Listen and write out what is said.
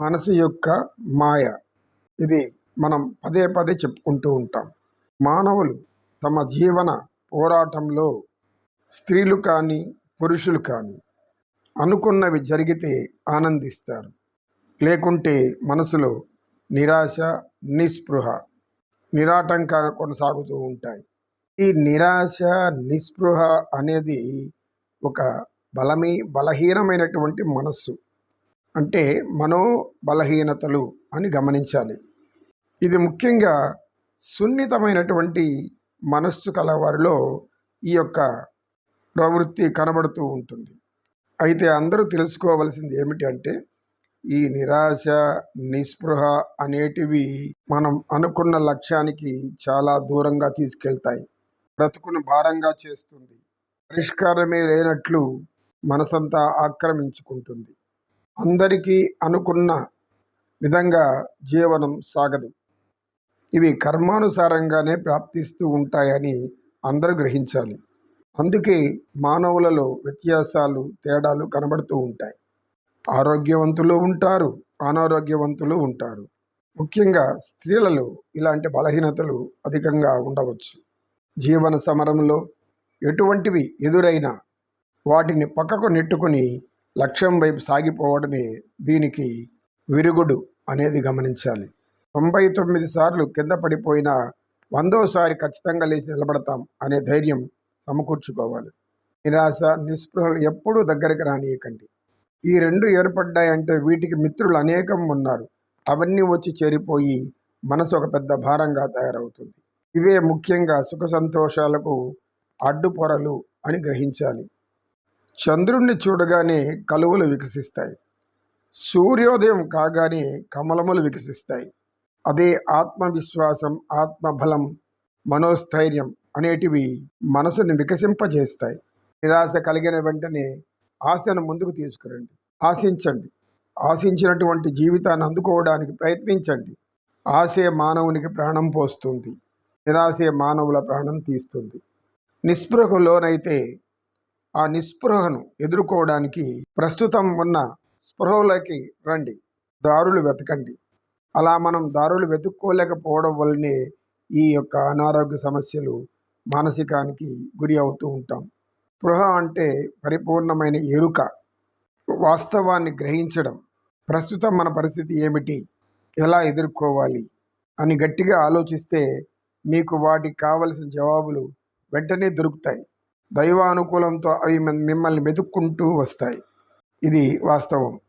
మనసు యొక్క మాయ. ఇది మనం పదే పదే చెప్పుకుంటూ ఉంటాం. మానవులు తమ జీవన పోరాటంలో స్త్రీలు కానీ పురుషులు కానీ అనుకున్నవి జరిగితే ఆనందిస్తారు. లేకుంటే మనసులో నిరాశ నిస్పృహ నిరాటంక కొనసాగుతూ ఉంటాయి. ఈ నిరాశ నిస్పృహ అనేది ఒక బలమీ బలహీనమైనటువంటి మనస్సు. అంటే మనో బలహీనతలు అని గమనించాలి. ఇది ముఖ్యంగా సున్నితమైనటువంటి మనస్సు కలవారిలో ఈ యొక్క ప్రవృత్తి కనబడుతూ ఉంటుంది. అయితే అందరూ తెలుసుకోవలసింది ఏమిటి అంటే ఈ నిరాశ నిస్పృహ అనేటివి మనం అనుకున్న లక్ష్యానికి చాలా దూరంగా తీసుకెళ్తాయి. బ్రతుకును భారంగా చేస్తుంది. పరిష్కారమే లేనట్లు మనసంతా ఆక్రమించుకుంటుంది. అందరికీ అనుకున్న విధంగా జీవనం సాగదు. ఇవి కర్మానుసారంగానే ప్రాప్తిస్తూ ఉంటాయని అందరూ గ్రహించాలి. అందుకే మానవులలో వ్యత్యాసాలు తేడాలు కనబడుతూ ఉంటాయి. ఆరోగ్యవంతులు ఉంటారు అనారోగ్యవంతులు ఉంటారు. ముఖ్యంగా స్త్రీలలో ఇలాంటి బలహీనతలు అధికంగా ఉండవచ్చు. జీవన సమరంలో ఎటువంటివి ఎదురైనా వాటిని పక్కకు నెట్టుకొని లక్ష్యం వైపు సాగిపోవడమే దీనికి విరుగుడు అనేది గమనించాలి. తొంభై తొమ్మిది సార్లు కింద పడిపోయినా వందోసారి ఖచ్చితంగా లేచి నిలబడతాం అనే ధైర్యం సమకూర్చుకోవాలి. నిరాశ నిస్పృహలు ఎప్పుడూ దగ్గరికి రానియకండి. ఈ రెండు ఏర్పడ్డాయంటే వీటికి మిత్రులు అనేకం ఉన్నారు. అవన్నీ వచ్చి చేరిపోయి మనసు ఒక పెద్ద భారంగా తయారవుతుంది. ఇవే ముఖ్యంగా సుఖ సంతోషాలకు అడ్డుపొరలు అని గ్రహించాలి. చంద్రుణ్ణి చూడగానే కలువలు వికసిస్తాయి. సూర్యోదయం కాగానే కమలములు వికసిస్తాయి. అదే ఆత్మవిశ్వాసం ఆత్మబలం మనోస్థైర్యం అనేటివి మనసుని వికసింపజేస్తాయి. నిరాశ కలిగిన వెంటనే ఆశను ముందుకు తీసుకురండి. ఆశించండి. ఆశించినటువంటి జీవితాన్ని అందుకోవడానికి ప్రయత్నించండి. ఆశే మానవునికి ప్రాణం పోస్తుంది. నిరాశే మానవుల ప్రాణం తీస్తుంది. నిస్పృహలోనైతే ఆ నిస్పృహను ఎదుర్కోవడానికి ప్రస్తుతం ఉన్న స్పృహలోకి రండి. దారులు వెతకండి. అలా మనం దారులు వెతుక్కోలేకపోవడం వల్లనే ఈ యొక్క అనారోగ్య సమస్యలు మానసికానికి గురి అవుతూ ఉంటాం. స్పృహ అంటే పరిపూర్ణమైన ఎరుక. వాస్తవాన్ని గ్రహించడం. ప్రస్తుతం మన పరిస్థితి ఏమిటి? ఎలా ఎదుర్కోవాలి? అని గట్టిగా ఆలోచిస్తే మీకు వాటికి కావలసిన జవాబులు వెంటనే దొరుకుతాయి. దైవానుకూలంతో అవి మిమ్మల్ని మెతుక్కుంటూ వస్తాయి. ఇది వాస్తవం.